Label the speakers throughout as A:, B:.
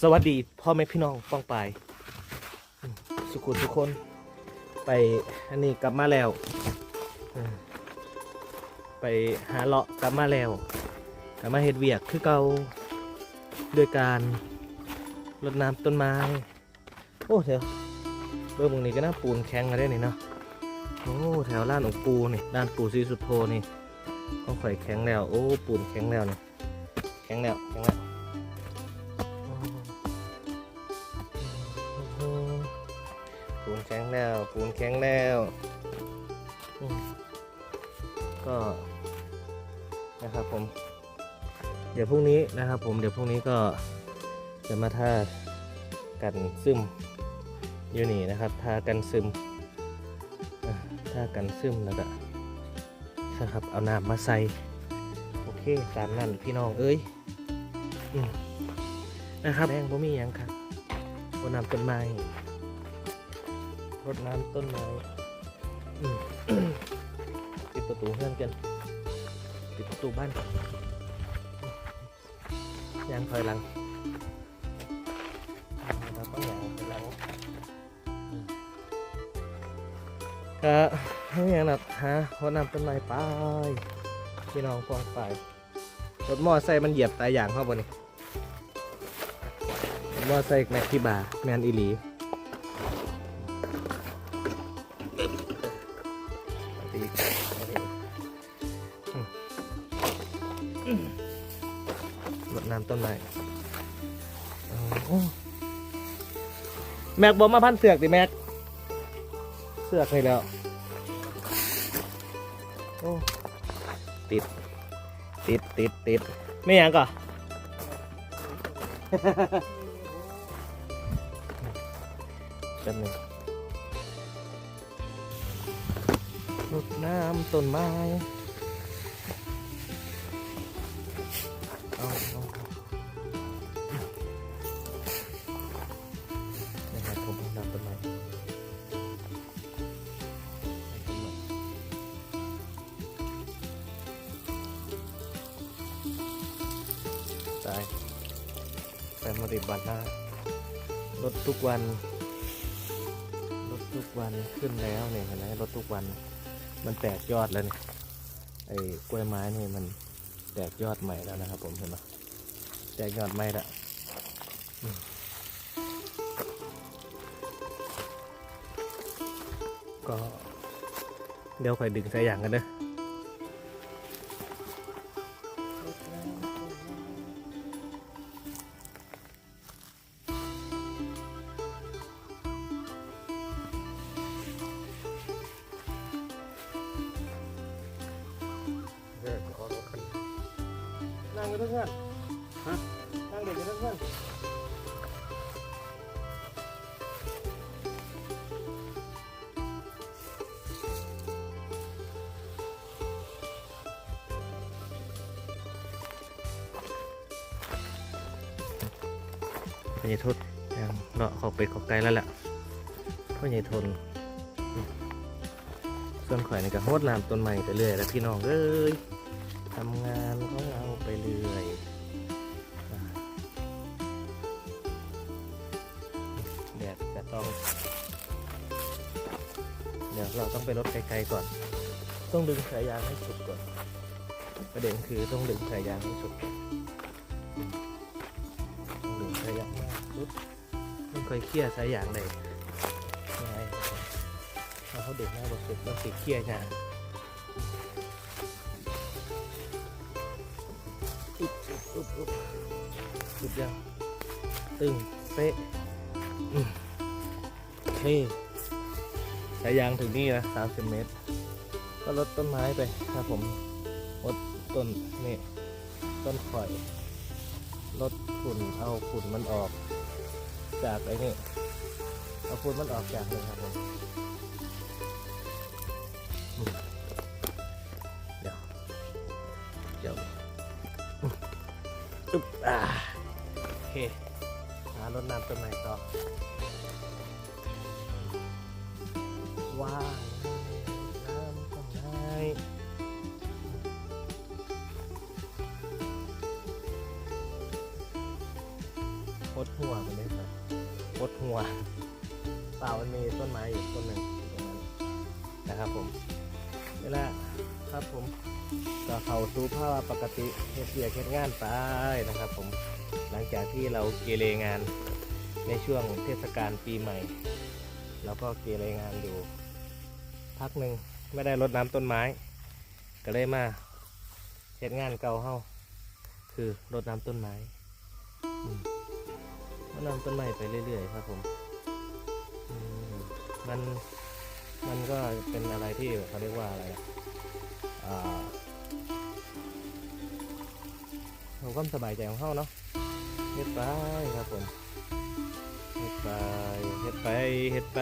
A: สวัสดีพ่อแม่พี่น้องป้องปายสุขุทุกคนไปอันนี้กลับมาแล้ว ไปหาเลาะกลับมาแล้วกลับมาเฮ็ดเวียกคือเก่าด้วยการรดน้ำต้นไม้ โอ้เดี๋ยวเบิ่งมึงนี่ก็น่าปูนแข็งกันได้นี่เนาะโอ้แถวร้านองปูนี่ด้านปูซีสุดโทนี่ต้องข่อยแข็งแล้ว โอ้ปูนแข็งแล้วนี่แข็งแล้วแข็งแล้ว ข็งแล้วปูนแข็งแล้ว ก็นะครับผม เดี๋ยวพรุ่งนี้นะครับผมเดี๋ยวพรุ่งนี้ก็จะมาทากันซึมอยู่นี่นะครับทากันซึมทากันซึมแล้วก็นะครับเอาน้ำมาใส่โอเคตามนั้นพี่น้องเอ้ยอนะครับแรงบ่มีหยังครับบนน้ำต้นไม้ รดน้ำต้นไม้ปิดประตูเพื่อนกันปิดประตูบ้านยางถอยหลังเราต้องยางถอยหลังอืมก็ให้ยังนับฮะรดน้ำต้นไม้ไปพี่น้องฟองไปรถมอไซค์มันเหยียบตายอย่างเข้าบนนี่มอไซค์แม็กที่บาแมนอีหลี ไม้แม็กบอกมาพันเสือกดิแม็ก เสือกให้แล้ว โอ้ติด ติดติดติดไม่ยังก่อนแป๊บหนึงรดน้ำต้นไม้ มาดิดบันหน้รถทุกวัน รถทุกวันขึ้นแล้วเนี่ยเห็นไหมรถทุกวัน มันแตกยอดแล้วนี่ไอ้กล้วยไม้นี่มันแตกยอดใหม่แล้วนะครับ ผมเห็นไหมแตกยอดใหม่ละก็เดี๋ยวคอยดึงสายยางกันเด้อ เพื่อนฮะนั่งเด็กกันเพื่อนพ่อใหญ่ทศยังเลาะเขอบไปขอบไกลแล้วแหละพ่อใหญ่ทน ส่วนข่อยในี่ก็โหดน้ำต้นไม้ไปเรื่อยแล้วพี่น้องเอ้ย ทำงานของเราไปเรื่อยแดดจะต้อง เดี๋ยวเราต้องไปรถไกลๆก่อน ต้องดึงสายยางให้สุดก่อน ประเด็นคือต้องดึงสายยางให้สุดต้องดึงสายยางให้สุดไม่ค่อยเคลียร์สายยางเลยง่ายครับผมถ้าเขาดึงหน้าบดสุดต้องติดเคลียร์ยาง อุ๊บอุ๊บอุ๊บหยุดยังตึงเป๊ะอืมโอเคสายยางถึงนี่นะสามสิบเมตร ก็ลดต้นไม้ไปครับผมลดต้นนี่ต้นข่อยลดฝุ่นเอาฝุ่นมันออก จากไอ้นี่เอาฝุ่นมันออกจากนี่ครับผมารดน้ำต้นไม้ต่อว้าวน้ำต้นไม้ฝนดหัวมันได้ครับอดหัวเปล่ามันมีต้นไม้อยู่ต้นหนึ่งตรงนั้นนะครับผมนี่แหละครับผมก็เข้าสู่ภาวะปกติเฮ็ดเบียกเฮ็ดงานไปนะครับผมหลังจากที่เราเกเรงาน ในช่วงเทศกาลปีใหม่ แล้วก็เกเรงานอยู่ พักหนึ่งไม่ได้รดน้ำต้นไม้ ก็เลยมาเฮ็ดงานเก่าเฮาคือรดน้ำต้นไม้รดน้ำต้นไม้ไปเรื่อยๆครับผมมันมันก็เป็นอะไรที่เขาเรียกว่าอะไรอะอ่าเราก็สบายใจของเฮาเนาะเฮ็ดไปครับผม ไปเฮ็ดไปเฮ็ดไป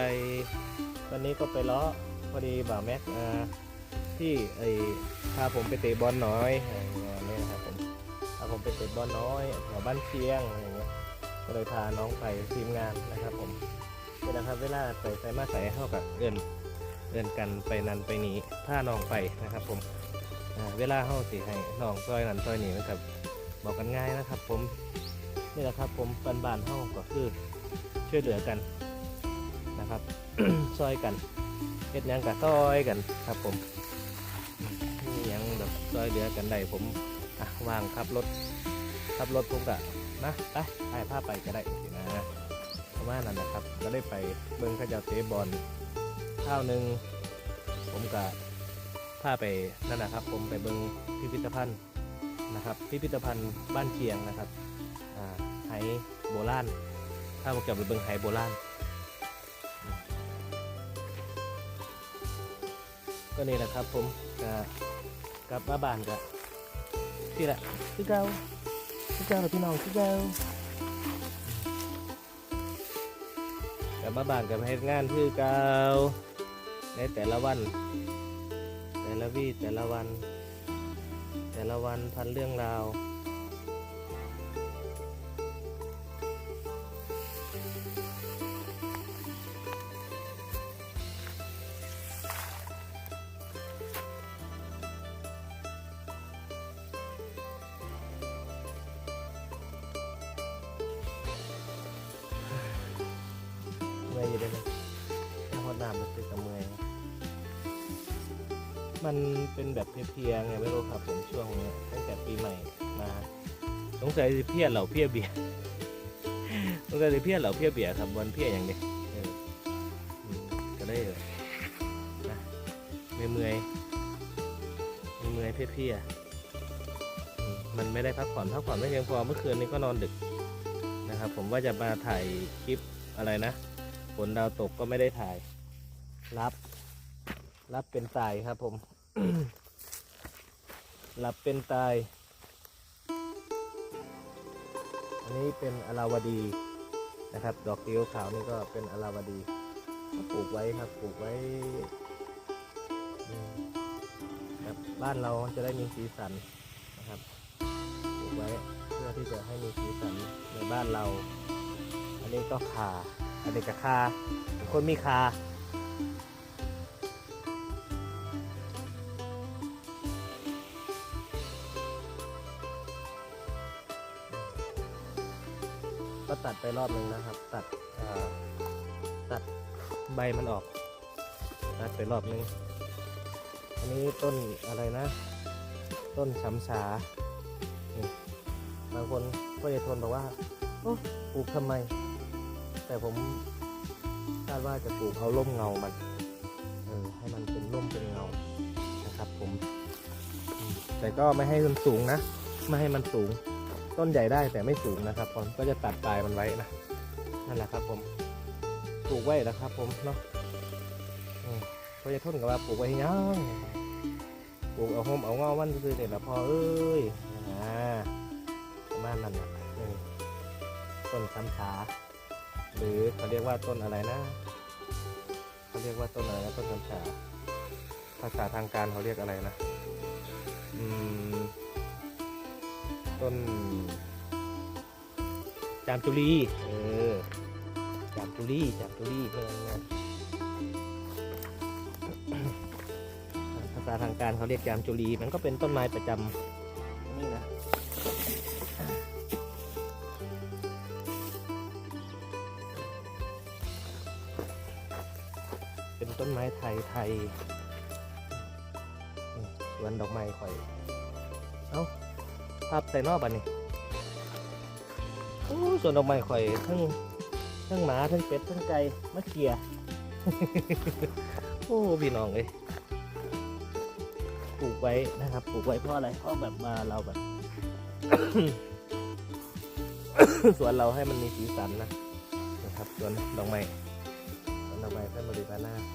A: วันนี้ก็ไปเลาะพอดีบ่าวแม็กที่ไอพาผมไปเตะบอลน้อยอะไรอย่างเงี้ยนี่นะครับผมพาผมไปเตะบอลน้อยแถวบ้านเชียงอะไรอย่างเงี้ยก็เลยพาน้องไปทีมงานนะครับผมนี่นะครับเวลาใส่ใส่มาใส่เข้ากับเอื่นเอื่นกันไปนันไปนีพาน้องไปนะครับผมเวลาเข้าสิให้น้องซอยนันซอยนีนะครับบอกกันง่ายนะครับ ผมนี่แหละครับผมปันบานๆห้องก็คือ ช่วยเหลือกันนะครับซอยกันเฮ็ดยังกับซอยกันครับผมนี่ยังแบบซอยเหลือกันได้ผมอะวางขับรถขับรถผมกะนะไปถ่ายภาพไปก็ได้นะประมาณนั้นนะครับ ก็ได้ไปเบิ่งเขาเจ้าเตะบอลข้าวหนึ่งผมกะพาไปนั่นแหละครับ ผมไปเบิ่งพิพิธภัณฑ์นะครับ พิพิธภัณฑ์บ้านเชียงนะครับอ่าไหโบราณ ถ้าผมจะไปเบิงไหโบราณก็นี่แหละครับผมก็กลับมาบ้านก็ที่แหละที่เก่าที่เก่าพี่น้องที่เก่ากลับมาบ้านกับเฮ็ดงานคือเก่าในแต่ละวัน แต่ละวีแต่ละวัน แต่ละวันพันเรื่องราว มื่อยอยู่เด้วยนะถ้าฮอดน้ำมันเป็นกระเมื่อยมันเป็นแบบเพียๆไงไม่รู้ครับผมช่วงนี้ตั้งแต่ปีใหม่มาสงสัยสิเพี้ยเหล่าเพี้ยเบียสงสัยสิเพี้ยเหล่าเพี้ยเบียครับวันเพี้ยอย่างเดียวก็ได้เลยนะเมื่อยเมื่อยเมื่อยเพลียๆมมันไม่ได้พักผ่อนพักผ่อนไม่เพียงพอเมื่อคืนนี้ก็นอนดึกนะครับ ผมว่าจะมาถ่ายคลิปอะไรนะ นดาวตกก็ไม่ได้ถ่าย รับ รับเป็นตายครับผม รับเป็นตาย อันนี้เป็นอลาวดีนะครับ ดอกเดียวขาวนี่ก็เป็นอลาวดีก็ปลูกไว้ครับปลูกไว้ครับบ้านเราจะได้มีสีสันนะครับปลูกไว้เพื่อที่จะให้มีสีสันในบ้านเรา อันนี้ก็คา อันนี้ก็คาคนมีคาก็ตัดไปรอบหนึ่งนะครับ ตัดเอ่อตัดใบมันออก ตัดไปรอบหนึง อันนี้ต้นอะไรนะ ต้นช้ำชานี่บางคนก็จะทนบอกว่าโอ้ปลูกทำไม แต่ผมคาดว่าจะปลูกเอาร่มเงามันเออให้มันเป็นร่มเป็นเงานะครับ ผม แต่ก็ไม่ให้มันสูงนะ ไม่ให้มันสูง ต้นใหญ่ได้แต่ไม่สูงนะครับผมก็จะตัดปลายมันไว้นะนั่นแหละครับ ผมปลูกไว้นะครับ ผมเนาะอืมก็จะทนกับว่าปลูกไว้ยังปลูกเอาห่มเอาเงามันคือเนี่ยแหละพอเอ้ยอ่าประมาณนั้นนะต้นช้ำขา หรือเขาเรียกว่าต้นอะไรนะเขาเรียกว่าต้นอะไรนะต้นช้ำขาภาษาทางการเขาเรียกอะไรนะอืมต้น จามจุลีเออจามจุลีจามจุลีเพื่อนงานภาษาทางการเขาเรียกจามจุลีมันก็เป็นต้นไม้ประจำ นไม้ไทยไทยสวนดอกไม้ข่อย เอ้าภาพใส่นอกบันนี่สวนดอกไม้ข่อยทั้งทั้งหมาทั้งเป็ดทั้งไก่มาเกียโอ้พี่น้องเอ้ยปลูกไว้นะครับปลูกไว้เพราะอะไรเพราะแบบมาเราแบบสวนเราให้มันมีสีสันนะนะครับสวนดอกไม้ นารหน้า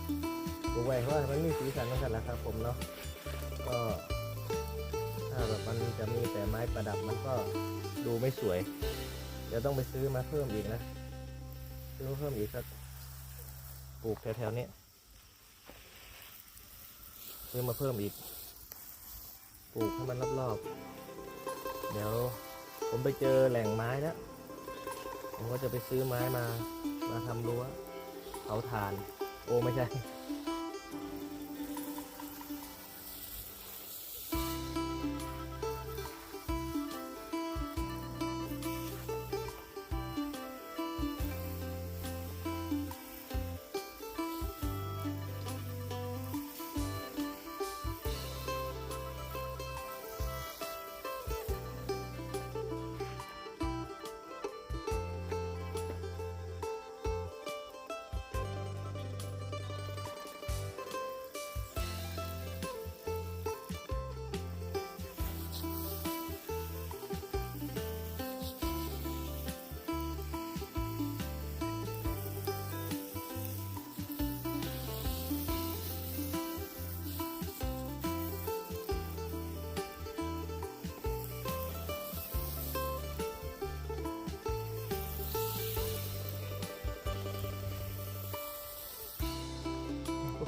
A: ปลูกไว้เพราะมันมีสีสันนั่นแหละครับ ผมเนาะก็ถ้าแบบมันจะมีแต่ไม้ประดับมันก็ดูไม่สวย เดี๋ยวต้องไปซื้อมาเพิ่มอีกนะซื้อเพิ่มอีกสักปลูกแถวๆนี้ซื้อมาเพิ่มอีกปลูกให้มันรอบๆเดี๋ยวผมไปเจอแหล่งไม้แล้วผมก็จะไปซื้อไม้มามาทำรั้วเผาถ่าน โอ้ไ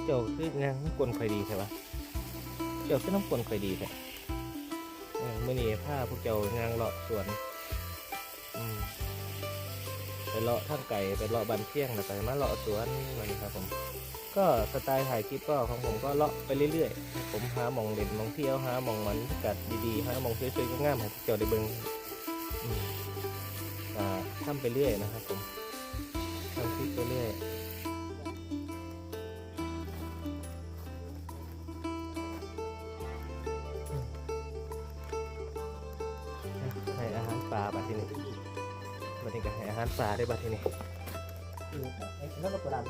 A: เจ้าคืองานน้ำกลค่อยดีใช่ปะเจ้าคือน้ำกลค่อยดีแท้เมื่อนี้ผ้าพวกเจ้างานเลาะสวนไปเลาะท่างไก่ไปเลาะบันเที่ยงแล้วไปมาเลาะสวนมันครับผม ก็สไตล์ถ่ายคลิปก็ของผมก็เลาะไปเรื่อยๆ ผมหาหมองเด่นหมองเที่ยวหาหมองมันกัดดีๆหาหมองสวยๆงามๆให้พวกเจ้าได้เบิ่งทำไปเรื่อยนะครับผมทำคลิปไปเรื่อยาหารปลาได้บัดทีนี้แล้วก็กระดาน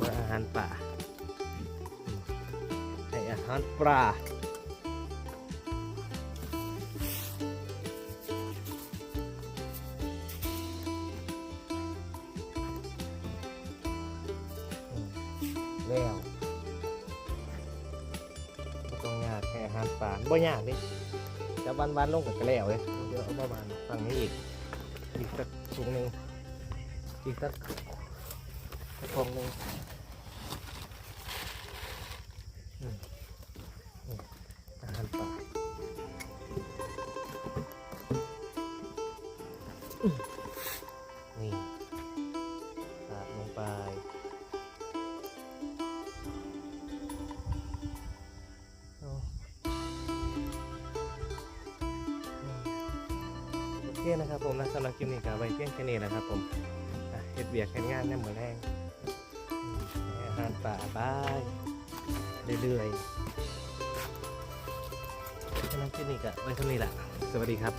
A: ว่าอาหารป่าให้อาหารปลา แล้วบ่ต้องยากแค่อาหารป่าบ่ยากดิจะวันวันๆลงกับกระแล้วเลยเดี๋ยวเอาประมาณฝั่งนี้อีกอีกสักถุงหนึ่งอีกสักกระทงหนึ่งอืมอืมอาหารป่าอืมนี่สาดลงไป คนะครับผมนะสำหรับคลิปนี้ก็ไว้เพียงแค่นี้นะครับผมเฮ็ดเบียกแค่งานแน่เหมือนแรงอืมให้อาหารป่าบายเรื่อยๆสำหรับคลิปนี้ก็ไว้เท่านี้แหละสวัสดีครับ